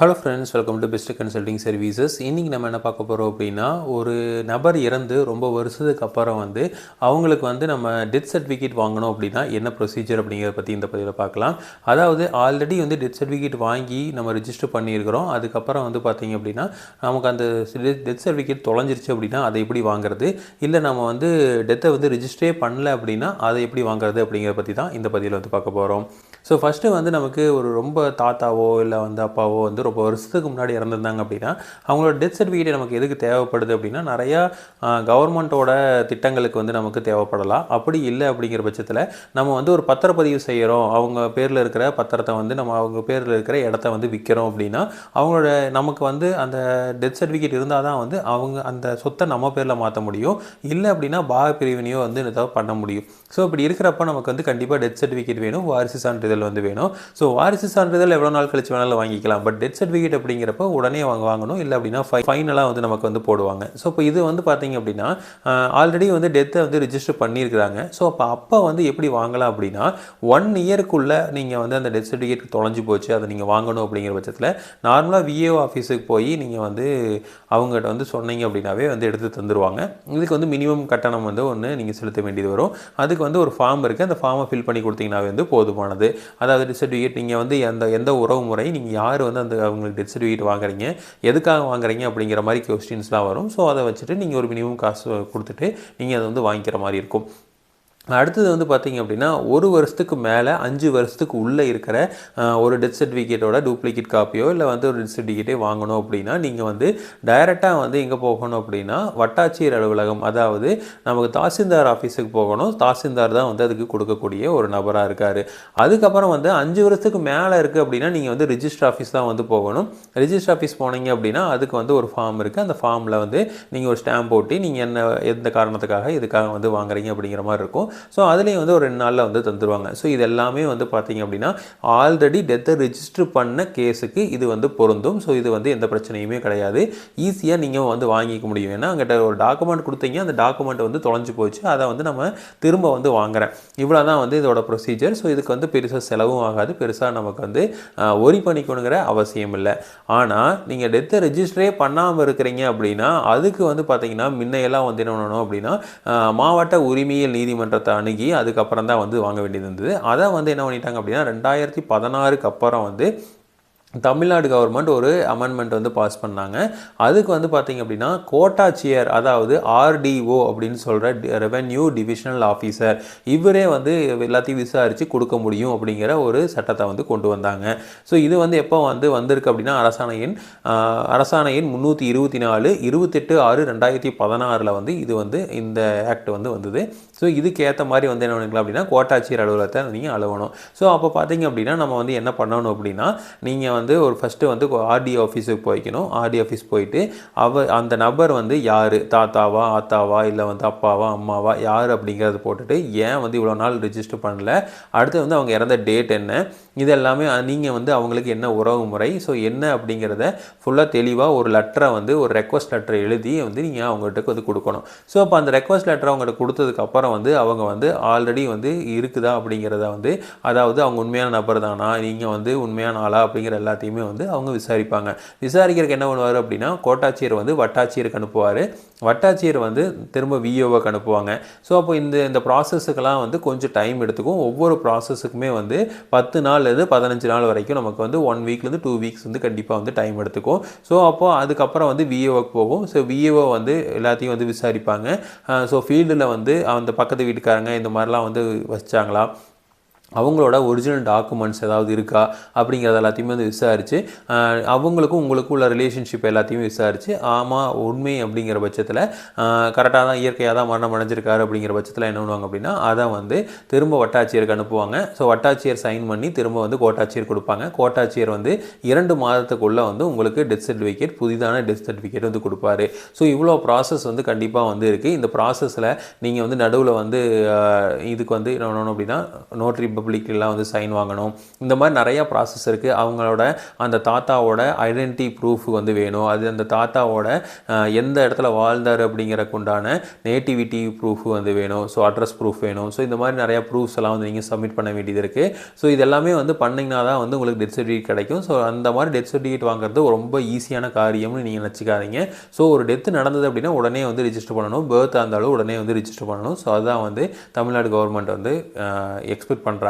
Hello friends welcome to best consulting services இன்றைக்கி நம்ம என்ன பார்க்க போகிறோம் அப்படின்னா ஒரு நபர் இறந்து ரொம்ப வருஷத்துக்கு அப்புறம் வந்து அவங்களுக்கு வந்து நம்ம டெத் சர்டிஃபிகேட் வாங்கணும் அப்படின்னா என்ன ப்ரொசீஜர் அப்படிங்கிறத பற்றி இந்த பதிவில் பார்க்கலாம். அதாவது ஆல்ரெடி வந்து டெத் சர்டிஃபிகேட் வாங்கி நம்ம ரிஜிஸ்டர் பண்ணியிருக்கிறோம். அதுக்கப்புறம் வந்து பார்த்திங்க அப்படின்னா நமக்கு அந்த டெத் சர்டிஃபிகேட் தொலைஞ்சிருச்சு அப்படின்னா அதை எப்படி வாங்குறது? இல்லை நம்ம வந்து டெத்தை வந்து ரிஜிஸ்டரே பண்ணல அப்படின்னா அதை எப்படி வாங்குறது அப்படிங்கிறத பற்றி தான் இந்த பதிவில் வந்து பார்க்க போகிறோம் ஸோ ஃபஸ்ட்டு வந்து நமக்கு ஒரு ரொம்ப தாத்தாவோ இல்லை வந்து அப்பாவோ வந்து ரொம்ப வருஷத்துக்கு முன்னாடி இறந்துருந்தாங்க அப்படின்னா அவங்களோட டெத் சர்டிஃபிகேட் நமக்கு எதுக்கு தேவைப்படுது அப்படின்னா நிறையா கவர்மெண்ட்டோட திட்டங்களுக்கு வந்து நமக்கு தேவைப்படலாம். அப்படி இல்லை அப்படிங்கிற பட்சத்தில் நம்ம வந்து ஒரு பத்திரப்பதிவு செய்கிறோம் அவங்க பேரில் இருக்கிற பத்திரத்தை வந்து நம்ம அவங்க பேரில் இருக்கிற இடத்த வந்து விற்கிறோம் அப்படின்னா அவங்களோட நமக்கு வந்து அந்த டெத் சர்டிஃபிகேட் இருந்தால் தான் வந்து அவங்க அந்த சொத்தை நம்ம பேரில் மாற்ற முடியும். இல்லை அப்படின்னா பாக பிரிவினையோ வந்து ஏதாவது பண்ண முடியும். ஸோ இப்படி இருக்கிறப்ப நமக்கு வந்து கண்டிப்பாக டெத் சர்டிஃபிகேட் வேணும். வாரிசு சான்றிதழ் வந்து வேணும். ஸோ வாரிசு சான்றிதழ் எவ்வளோ நாள் கழிச்சு வேணாலும் வாங்கிக்கலாம். பட் டெத் சர்டிஃபிகேட் அப்படிங்கிறப்ப உடனே வாங்க வாங்கணும். இல்லை அப்படின்னா ஃபை ஃபைனலாக வந்து நமக்கு வந்து போடுவாங்க. ஸோ இப்போ இது வந்து பார்த்தீங்க அப்படின்னா ஆல்ரெடி வந்து டெத்தை வந்து ரிஜிஸ்டர் பண்ணியிருக்கிறாங்க. ஸோ அப்போ அப்போ வந்து எப்படி வாங்கலாம் அப்படின்னா ஒன் இயருக்குள்ளே நீங்கள் வந்து அந்த டெத் சர்டிஃபிகேட் தொலைஞ்சு போச்சு. அதை நீங்கள் வாங்கணும் அப்படிங்கிற பட்சத்தில் நார்மலாக விஏஓ ஆஃபீஸுக்கு போய் நீங்கள் வந்து அவங்ககிட்ட வந்து சொன்னீங்க அப்படின்னாவே வந்து எடுத்து தந்துடுவாங்க இதுக்கு வந்து மினிமம் கட்டணம் வந்து ஒன்று நீங்கள் செலுத்த வேண்டியது வரும். அதுக்கு வந்து ஒரு ஃபார்ம் இருக்குது அந்த ஃபார்மை ஃபில் பண்ணி கொடுத்தீங்கன்னாவே வந்து போதுமானது. அதாவது டெத் நீங்கள் வந்து எந்த எந்த உறவு முறை நீங்கள் யார் வந்து அந்த அவங்களுக்கு டெத் வாங்குறீங்க எதுக்காக வாங்குறீங்க அப்படிங்கிற மாதிரி கொஸ்டின்ஸ்லாம் வரும். ஸோ அதை வச்சுட்டு நீங்கள் ஒரு மினிமம் காசு கொடுத்துட்டு நீங்கள் அதை வந்து வாங்கிக்கிற மாதிரி இருக்கும். அடுத்தது வந்து பார்த்தீங்க அப்படின்னா ஒரு வருஷத்துக்கு மேலே அஞ்சு வருஷத்துக்கு உள்ளே இருக்கிற ஒரு டெத் சர்டிஃபிகேட்டோட டூப்ளிகேட் காப்பியோ இல்லை வந்து ஒரு டெத் சர்டிஃபிகேட்டே வாங்கணும் அப்படின்னா நீங்கள் வந்து டைரெக்டாக வந்து எங்கே போகணும் அப்படின்னா வட்டாட்சியர் அலுவலகம் அதாவது நமக்கு தாசில்தார் ஆஃபீஸுக்கு போகணும். தாசில்தார் தான் வந்து அதுக்கு கொடுக்கக்கூடிய ஒரு நபராக இருக்கார். அதுக்கப்புறம் வந்து அஞ்சு வருஷத்துக்கு மேலே இருக்குது அப்படின்னா நீங்கள் வந்து ரிஜிஸ்டர் ஆஃபீஸ் தான் வந்து போகணும். ரிஜிஸ்டர் ஆஃபீஸ் போனீங்க அப்படின்னா அதுக்கு வந்து ஒரு ஃபார்ம் இருக்குது அந்த ஃபார்மில் வந்து நீங்கள் ஒரு ஸ்டாம்ப் போட்டி நீங்கள் என்ன எந்த காரணத்துக்காக இதுக்காக வந்து வாங்குறீங்க அப்படிங்கிற மாதிரி இருக்கும். ஸோ அதுலேயும் வந்து ஒரு ரெண்டு நாளில் வந்து தந்துடுவாங்க ஸோ இது எல்லாமே வந்து பார்த்தீங்க அப்படின்னா ஆல்ரெடி டெத்தை ரிஜிஸ்டர் பண்ண கேஸுக்கு இது வந்து பொருந்தும். ஸோ இது வந்து எந்த பிரச்சனையுமே கிடையாது. ஈஸியாக நீங்கள் வந்து வாங்கிக்க முடியும். ஏன்னா அங்கிட்ட ஒரு டாக்குமெண்ட் கொடுத்தீங்க அந்த டாக்குமெண்ட் வந்து தொலைஞ்சு போச்சு. அதை வந்து நம்ம திரும்ப வந்து வாங்குறேன். இவ்வளோ தான் வந்து இதோட ப்ரொசீஜர் ஸோ இதுக்கு வந்து பெருசாக செலவும் ஆகாது. பெருசாக நமக்கு வந்து ஒரி பண்ணிக்கணுங்கிற அவசியம் இல்லை. ஆனால் நீங்கள் டெத்தை ரெஜிஸ்டரே பண்ணாமல் இருக்கிறீங்க அப்படின்னா அதுக்கு வந்து பார்த்தீங்கன்னா முன்னையெல்லாம் வந்து என்ன பண்ணணும் அப்படின்னா மாவட்ட உரிமையியல் நீதிமன்றத்தை அணுகி அதுக்கப்புறம் தான் வந்து வாங்க வேண்டியது இருந்தது. அதை வந்து என்ன பண்ணிட்டாங்க அப்படின்னா ரெண்டாயிரத்தி பதினாறுக்கு அப்புறம் வந்து தமிழ்நாடு கவர்மெண்ட் ஒரு அமெண்ட்மெண்ட் வந்து பாஸ் பண்ணாங்க. அதுக்கு வந்து பார்த்திங்க அப்படின்னா கோட்டாட்சியர் அதாவது ஆர்டிஓ அப்படின்னு சொல்கிற ரெவென்யூ டிவிஷனல் ஆஃபீஸர் இவரே வந்து எல்லாத்தையும் விசாரித்து கொடுக்க முடியும் அப்படிங்கிற ஒரு சட்டத்தை வந்து கொண்டு வந்தாங்க. ஸோ இது வந்து எப்போ வந்து வந்திருக்கு அப்படின்னா அரசாணையின் அரசாணையின் முந்நூற்றி இருபத்தி நாலு இருபத்தெட்டு ஆறு ரெண்டாயிரத்தி பதினாறில் வந்து இது வந்து இந்த ஆக்ட் வந்து வந்தது. ஸோ இதுக்கு ஏற்ற மாதிரி வந்து என்ன பண்ணிக்கலாம் அப்படின்னா கோட்டாட்சியர் அலுவலகத்தை நீங்கள் அலுவணும். ஸோ அப்போ பார்த்தீங்க அப்படின்னா நம்ம வந்து என்ன பண்ணணும் அப்படின்னா நீங்கள் வந்து ஒரு ஃபஸ்ட்டு வந்து ஆர்டி ஆஃபீஸுக்கு போய்க்கணும். ஆர்டி ஆஃபீஸ் போயிட்டு அவ அந்த நபர் வந்து யார்? தாத்தாவா ஆத்தாவா இல்லை வந்து அப்பாவா அம்மாவா யார் அப்படிங்கிறத போட்டுட்டு ஏன் வந்து இவ்வளோ நாள் ரிஜிஸ்டர் பண்ணல? அடுத்து வந்து அவங்க இறந்த டேட் என்ன? இது எல்லாமே நீங்கள் வந்து அவங்களுக்கு என்ன உறவு முறை? ஸோ என்ன அப்படிங்கிறத ஃபுல்லாக தெளிவாக ஒரு லெட்டரை வந்து ஒரு ரெக்வஸ்ட் லெட்டரை எழுதி வந்து நீங்கள் அவங்ககிட்ட வந்து கொடுக்கணும். ஸோ அப்போ அந்த ரெக்வஸ்ட் லெட்டரை அவங்கள்ட்ட கொடுத்ததுக்கப்புறம் வந்து அவங்க வந்து ஆல்ரெடி வந்து இருக்குதா அப்படிங்கிறத வந்து அதாவது அவங்க உண்மையான நபர் தானா? நீங்கள் வந்து உண்மையான ஆளா அப்படிங்கிற எல்லாத்தையுமே வந்து அவங்க விசாரிப்பாங்க. விசாரிக்கிறதுக்கு என்ன பண்ணுவார் அப்படின்னா கோட்டாட்சியர் வந்து வட்டாட்சியருக்கு அனுப்புவார். வட்டாட்சியர் வந்து திரும்ப விஓவுக்கு அனுப்புவாங்க. ஸோ அப்போ இந்த இந்த ப்ராசஸுக்கெல்லாம் வந்து கொஞ்சம் டைம் எடுத்துக்கும். ஒவ்வொரு ப்ராசஸுக்குமே வந்து பத்து நாள்லேருந்து பதினஞ்சு நாள் வரைக்கும் நமக்கு வந்து ஒன் வீக்லேருந்து டூ வீக்ஸ் வந்து கண்டிப்பாக வந்து டைம் எடுத்துக்கும். ஸோ அப்போது அதுக்கப்புறம் வந்து விஏஓக்கு போகும். ஸோ விஏஓ வந்து எல்லாத்தையும் வந்து விசாரிப்பாங்க. ஸோ ஃபீல்டில் வந்து அந்த பக்கத்து வீட்டுக்காரங்க இந்த மாதிரிலாம் வந்து வச்சாங்களா? அவங்களோட ஒரிஜினல் டாக்குமெண்ட்ஸ் ஏதாவது இருக்கா அப்படிங்கிறத எல்லாத்தையுமே வந்து விசாரித்து அவங்களுக்கும் உங்களுக்கும் உள்ள ரிலேஷன்ஷிப் எல்லாத்தையுமே விசாரித்து ஆமாம் உண்மை அப்படிங்கிற பட்சத்தில் கரெக்டாக தான் இயற்கையாக தான் மரணம் அடைஞ்சிருக்காரு அப்படிங்கிற பட்சத்தில் என்ன பண்ணுவாங்க அப்படின்னா அதை வந்து திரும்ப வட்டாட்சியருக்கு அனுப்புவாங்க. ஸோ வட்டாட்சியர் சைன் பண்ணி திரும்ப வந்து கோட்டாட்சியர் கொடுப்பாங்க. கோட்டாட்சியர் வந்து இரண்டு மாதத்துக்குள்ளே வந்து உங்களுக்கு டெத் சர்டிஃபிகேட் புதிதான டெத் சர்டிஃபிகேட் வந்து கொடுப்பாரு. ஸோ இவ்வளோ ப்ராசஸ் வந்து கண்டிப்பாக வந்து இருக்குது இந்த ப்ராசஸில் நீங்கள் வந்து நடுவில் வந்து இதுக்கு வந்து என்ன பண்ணணும் அப்படின்னா நோட்ரி ரிப்பப்ளிக்லாம் வந்து சைன் வாங்கணும். இந்த மாதிரி நிறையா ப்ராசஸ் இருக்குது அவங்களோட அந்த தாத்தாவோட ஐடென்டிட்டி ப்ரூஃப் வந்து வேணும். அது அந்த தாத்தாவோட எந்த இடத்துல வாழ்ந்தார் அப்படிங்கிறக்கு உண்டான நேட்டிவிட்டி ப்ரூஃப் வந்து வேணும். ஸோ அட்ரஸ் ப்ரூஃப் வேணும். ஸோ இந்த மாதிரி நிறையா ப்ரூஃப்ஸ் எல்லாம் வந்து நீங்கள் சப்மிட் பண்ண வேண்டியது இருக்குது ஸோ இது எல்லாமே வந்து பண்ணிங்கன்னா தான் வந்து உங்களுக்கு டெத் சர்டிஃபிகேட் கிடைக்கும். ஸோ அந்த மாதிரி டெத் சர்டிஃபிகேட் வாங்குறது ரொம்ப ஈஸியான காரியம்னு நீங்கள் நினச்சிக்காதீங்க. ஸோ ஒரு டெத் நடந்தது அப்படின்னா உடனே வந்து ரிஜிஸ்டர் பண்ணணும். பேர்த் இருந்தாலும் உடனே வந்து ரிஜிஸ்டர் பண்ணணும். ஸோ அதுதான் வந்து தமிழ்நாடு கவர்மெண்ட் வந்து எக்ஸ்பெக்ட் பண்ணுறாங்க